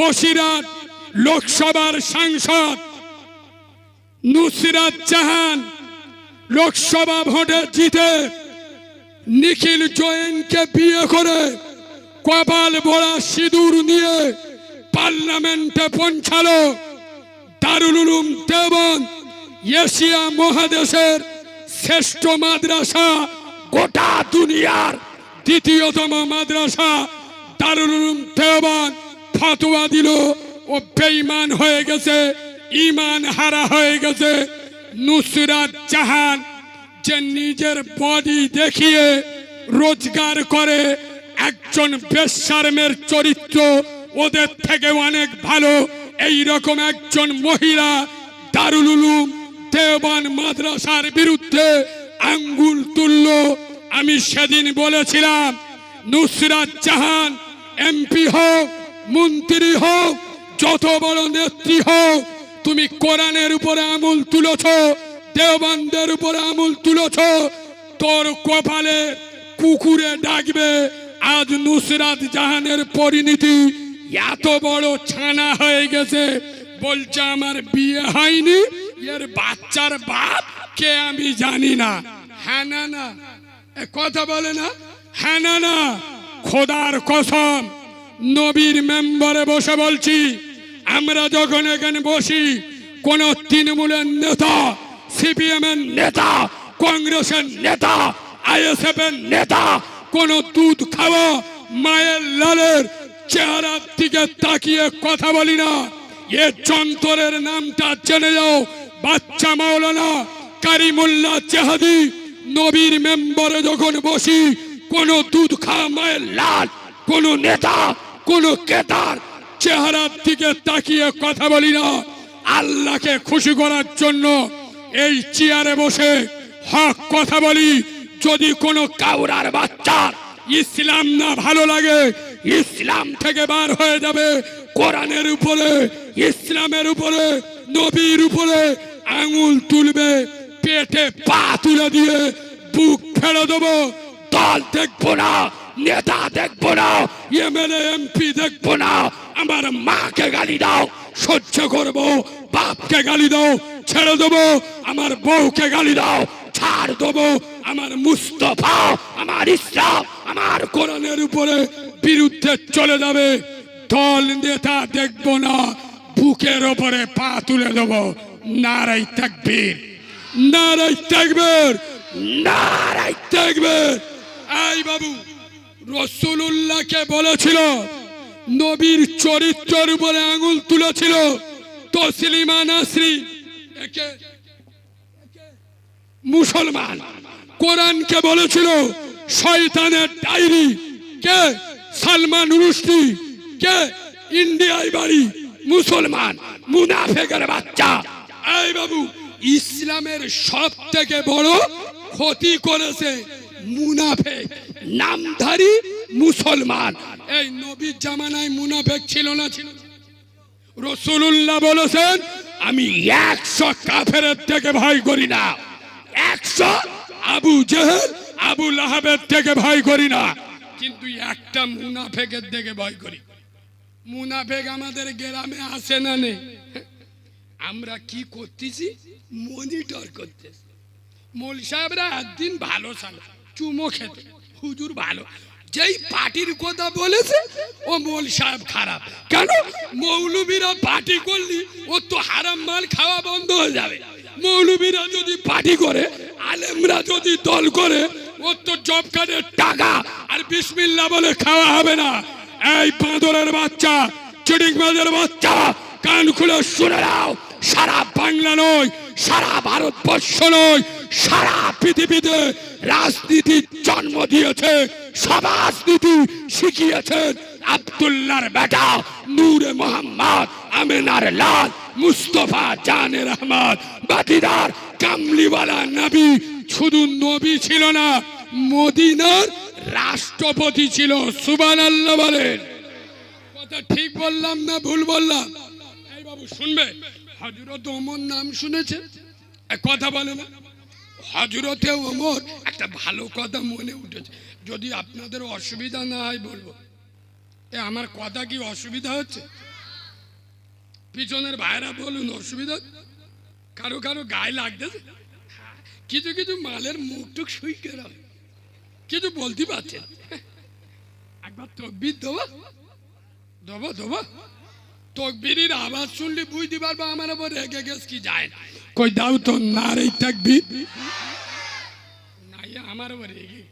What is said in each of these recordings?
বসিরাট লোকসভার সাংসদ নুসিরাত জাহান লোকসভা ভোটে জিতে নিখিল জৈনকে বিয়ে করে কপাল ভরা সিঁদুর নিয়ে পার্লামেন্টে পৌঁছালো দারুল উলুম দেওবন্দ এশিয়া মহাদেশের শ্রেষ্ঠ মাদ্রাসা গোটা দুনিয়ার দ্বিতীয়তম মাদ্রাসা দারুল উলুম দেওবন্দ। ফতোয়া দিল, ও বেঈমান হয়ে গেছে ইমান হারা হয়ে গেছে। নুসরাত জাহান যে নিজের বডি দেখিয়ে রোজগার করে একজন বেশারমের চরিত্র, ওদের থেকে অনেক ভালো। এই রকম একজন মহিলা দারুল উলুম দেওবান মাদ্রাসার বিরুদ্ধে আঙ্গুল তুলল। আমি সেদিন বলেছিলাম, নুসরাত জাহান এমপি হোক মন্ত্রী হোক, যত বড় নেত্রী হোক, তুমি কোরআনের উপরে আমুল তুলেছ, দেওবানদের উপরে আমুল তুলেছ, তোর কপালে কুকুরে ডাকবে, আজ নুসরাত জাহানের পরিণতি এত বড় ছানা হয়ে গেছে, বলছে আমার বিয়ে হয়নি, এর বাচ্চার বাপ কে আমি জানি না। হ্যাঁ না কথা বলে না? হ্যাঁ না খোদার কসম নবীর মেম্বারে বসে বলছি, আমরা যখন এখানে বসি, কোন তৃণমূলের নেতা সিপিএম এর নেতা, কংগ্রেসের নেতা আইএসএফ এর নেতা, কোন দুধ খাওয়া, মায়ের লালের চেহারার দিকে তাকিয়ে কথা বলি না। এ যন্ত্রের নামটা জেনে যাও, বাচ্চা মাওলানা কারিমুল্লাহ চেহাদি। নবীর মেম্বারে যখন বসি, কোন দুধ খাওয়া, মায়ের লাল, কোন নেতা কোন কেতার চেহারার দিকে তাকিয়ে কথা বলি না। আল্লাহকে খুশি করার জন্য এই চেয়ারে বসে হক কথা বলি। যদি কোনো কাউরার বাচ্চার ইসলাম না ভালো লাগে, ইসলাম থেকে বার হয়ে যাবে। কোরআনের উপরে, ইসলামের উপরে, নবীর উপরে আঙুল তুলবে, পেটে পা তুলে দিয়ে বুক ফেলে দেবো। দল দেখব না নেতা দেখব না এমএলএ এমপি দেখব না, আমার মাকে গালি দাও, সহ্য করব, বাপকে গালি দাও, ছেড়ে দেবো, আমার বউকে গালি দাও, ছাড় দেবো, আমার মুস্তফা, আমার ইসলাম, আমার কোরআনের উপরে বিরুদ্ধে চলে যাবে। দল নেতা দেখব না, বুকের ওপরে পা তুলে দেবো। নারাই তাকবীর নারাই তাকবীর নারাই তাকবীর। এই বাবু। রসুল্লাহকে বলেছিল, নবীর চরিত্রের উপরে আঙুল তুলেছিল। তসলিমা নাসরি মুসলমান। কোরআনকে বলেছিল, শয়তানের ডায়েরি কে? সালমান রুশদি। কে? ইন্ডিয়ায় বাড়ি। মুসলমান, মুনাফেকের বাচ্চা। এই বাবু, ইসলামের সব থেকে বড় ক্ষতি করেছে মুনাফেক। নামধারী মুসলমান। এই নবীর জামানায় মুনাফেক ছিল না। ছিল? রসুল্লাহ বলেছেন আমি একশো কাফের থেকে ভয় করি না। একশো আবু জেহেল আবু লাহাবের থেকে ভয় করি না। কিন্তু একটা মুনাফেকের থেকে ভয় করি। মুনাফেক আমাদের গ্রামে আসে না নেই? আমরা কি করতেছি? মনিটর করতেছি। মোল সাহেবরা একদিন ভালো সালো চুমো খেতে। হুজুর ভালো। যেই পার্টির কথা বলেছে, ও মোল সাহেব খারাপ। কেন? মৌলবীরা পার্টি করলি ও তো হারাম মাল খাওয়া বন্ধ হয়ে যাবে। মৌলবীরা যদি পার্টি করে, আলেমরা যদি দল করে, ওর তো জব কার্ডের টাকা আর বিসমিল্লা বলে খাওয়া হবে না। এই বাঁদরের বাচ্চা চিডিং বাজার বাচ্চা, কান খুলে শুনে নাও, সারা বাংলা নয়, সারা ভারতবর্ষ নয় সারা পৃথিবীতে রাজনীতির জন্ম দিয়েছে, সমাজনীতি শিখিয়েছেন আব্দুল্লাহর বেটা নূরে মোহাম্মদ, আমিনার লাল, মুস্তফা জানের রহমান বাতিদার কামলিওয়ালা নবী। শুধু নবী ছিল না, মদিনার রাষ্ট্রপতি ছিল সুবান আল্লাহ বলেন। কথা ঠিক বললাম না ভুল বললাম? এই বাবু, শুনবে? হজরত ওমর নাম শুনেছে? কথা বলে না। হজরতে ওমর একটা ভালো কথা মনে উঠেছে। যদি আপনাদের অসুবিধা না হয় বলব। এ, আমার কথা কি অসুবিধা হচ্ছে? পিছনের ভাইরা বলুন, অসুবিধা? কারও কারও গায়ে লাগতেছে? কিছু কিছু মালের মুখ টুক শুইকে রয় কিছু বলতে পারছেন একবার তকবির দেবো। দেবো দেবো। তকবিরির আওয়াজ শুনলে বুঝতে পারব আমার ওপর রেগে গেছ কি যায় না। কই দাও তো না রে তকবির। আমার রেগে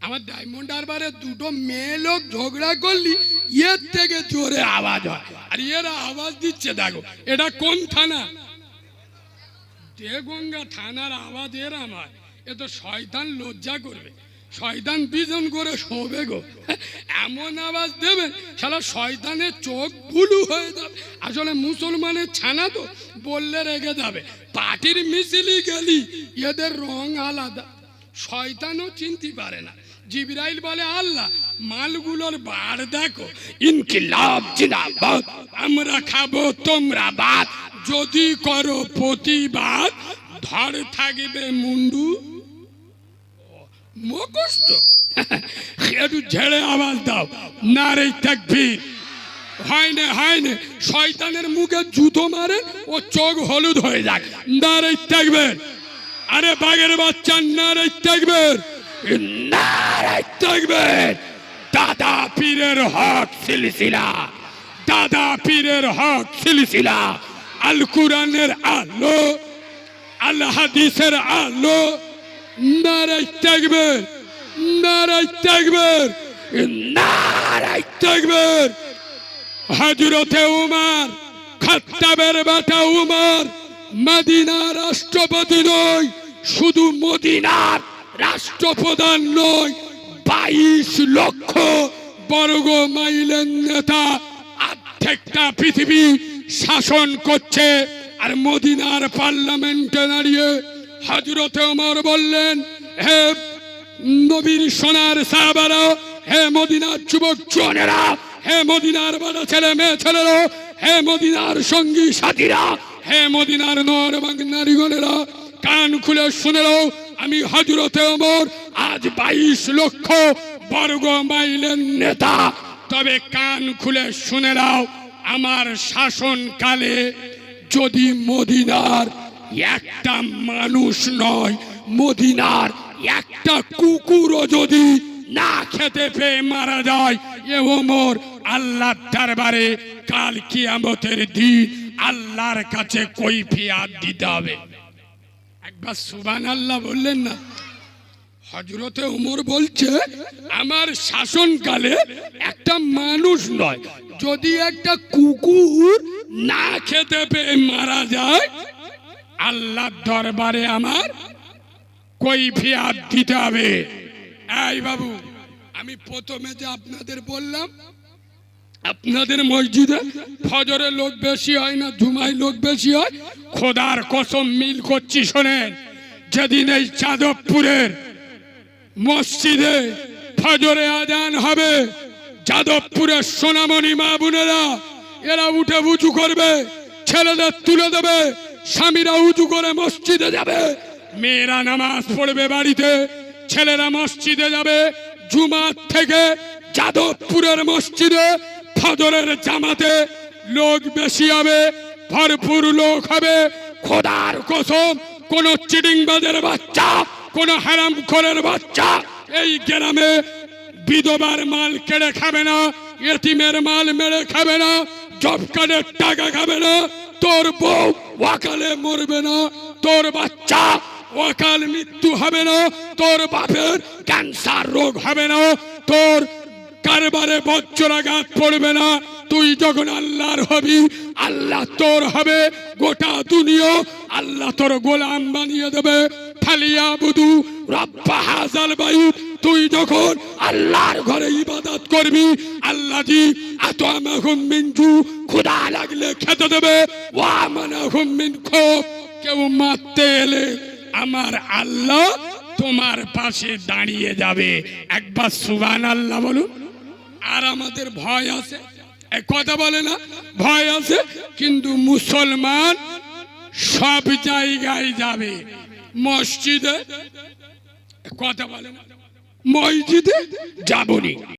আমার ডায়মন্ড হারবারে দুটো মেয়ে লোক ঝগড়া করলি এর থেকে জোরে আওয়াজ হয়। আর এরা আওয়াজ দিচ্ছে, দেখো, এটা কোন থানা? দেগঙ্গা থানার আওয়াজ এরাম হয় এ তো শয়তান লজ্জা করবে। শয়তান বিজন করে শোবে গো। এমন আওয়াজ দেবে, শালা শয়তানের চোখ বুলু হয়ে যাবে। আসলে মুসলমানের ছানা তো বললে রেগে যাবে। পার্টির মিছিলি গেলি, এদের রং আলাদা। শয়তানও চিনতে পারে না। জিবরাইল বলে, আল্লাহ, মালগুলোর বার দেখো। ইনকিলাব জিন্দাবাদ আমরা খাব তোমরা বাদ। যদি করো প্রতিবাদ, ধর থাকবে মুন্ডু। মুখস্থ? একটু ঝেড়ে আওয়াজ দাও। নারে তাকবীর। হয় না হয় না, শয়তানের মুখে জুতো মারে ও চোখ হলুদ হয়ে যায় নারে তাকবীর। আরে বাঘের বাচ্চা নারে তাকবীর নারে তাকবীর দাদা পীরের হক সিলসিলা। দাদা পীরের হক সিলসিলা। আল কুরআনের আলো, আল হাদিসের আলো। নারাই তাকবীর নারাই তাকবীর নারাই তাকবীর হযরতে উমর, খাত্তাবের বেটা উমর মদিনা রাষ্ট্রপতি নয়, শুধু মদিনার রাষ্ট্রপ্রধান নয়, বাইশ লক্ষ বর্গ মাইলের নেতা অর্ধেকটা পৃথিবী শাসন করছে। আর মদিনার পার্লামেন্টে দাঁড়িয়ে হজরতে ওমর বললেন, হে নবীর সোনার সাহাবারা, হে মদিনার যুবক জনেরা, হে মদিনার বড় ছেলে, মেয়ে ছেলেরা, হে মদিনার সঙ্গী সাথীরা, হে মদিনার নর এবং নারীগণেরা কান খুলে শুনেল আমি হজরতে ওমর, আজ বাইশ লক্ষ বর্গ মাইলের নেতা। তবে কান খুলে শুনে নাও, আমার শাসনকালে যদি মদিনার একটা মানুষ নয়, মদিনার একটা কুকুরও যদি না খেতে পেয়ে মারা যায়, এ ওমর আল্লাহ দরবারে কাল কিয়ামতের দিন আল্লাহর কাছে কৈফিয়াত দিতে হবে। একবার সুবান আল্লাহ বললেন না। হজরতে উমর বলছে, আমার শাসনকালে একটা মানুষ নয়, যদি একটা কুকুর না খেতে পেয়ে মারা যায় আল্লাহ দরবারে আমার কৈফিয়াত দিতে হবে। এই বাবু, আমি প্রথমে যে আপনাদের বললাম আপনাদের মসজিদে ফজরে লোক বেশি হয় না, জুমায় লোক বেশি হয়? খোদার কসম মিল করছি, শোনেন। যেদিন এই যাদবপুরের মসজিদে ফজরে আজান হবে, যাদবপুরের সোনামণি মা বোনেরা, এরা উঠে উঁচু করবে, ছেলেদের তুলে দেবে, স্বামীরা উঁচু করে মসজিদে যাবে। মেয়েরা নামাজ পড়বে বাড়িতে, ছেলেরা মসজিদে যাবে। জুমার থেকে যাদবপুরের মসজিদে ফজরের জামাতে লোক বেশি হবে, ভরপুর লোক হবে। খোদার কসম, কোন চিডিংবাজের বাচ্চা, কোন হারাম খোরের বাচ্চা এই গ্রামে বিধবার মাল কেড়ে খাবে না, এতিমের মাল মেরে খাবে না, জব কার্ডের টাকা খাবে না, তোর বউ ওয়াকালে মরবে না, তোর বাচ্চা ওয়াকাল মৃত্যু হবে না, তোর বাপের ক্যান্সার রোগ হবে না, তোর কারবারে বজ্রাঘাত পড়বে না। তুই যখন আল্লাহর হবি, আল্লাহ তোর হবে, গোটা দুনিয়া আল্লাহ তোর গোলাম বানিয়ে দেবে। ফালিয়া বুধু রব্বা হাজাল বায়ু তুই যখন আল্লাহর ঘরে ইবাদত করবি আল্লাহ জি এত আমাহুম মিনজু খুদা লাগলে খেতে দেবে। ওয়া মানাহুম মিন খোফ কেউ মারতে এলে আমার আল্লাহ তোমার পাশে দাঁড়িয়ে যাবে। একবার সুবান আল্লাহ বলুন। আর আমাদের ভয় আছে। এক কথা বলে না, ভয় আছে, কিন্তু মুসলমান সব জায়গায় যাবে। মসজিদে কথা বলে মসজিদে যাবনি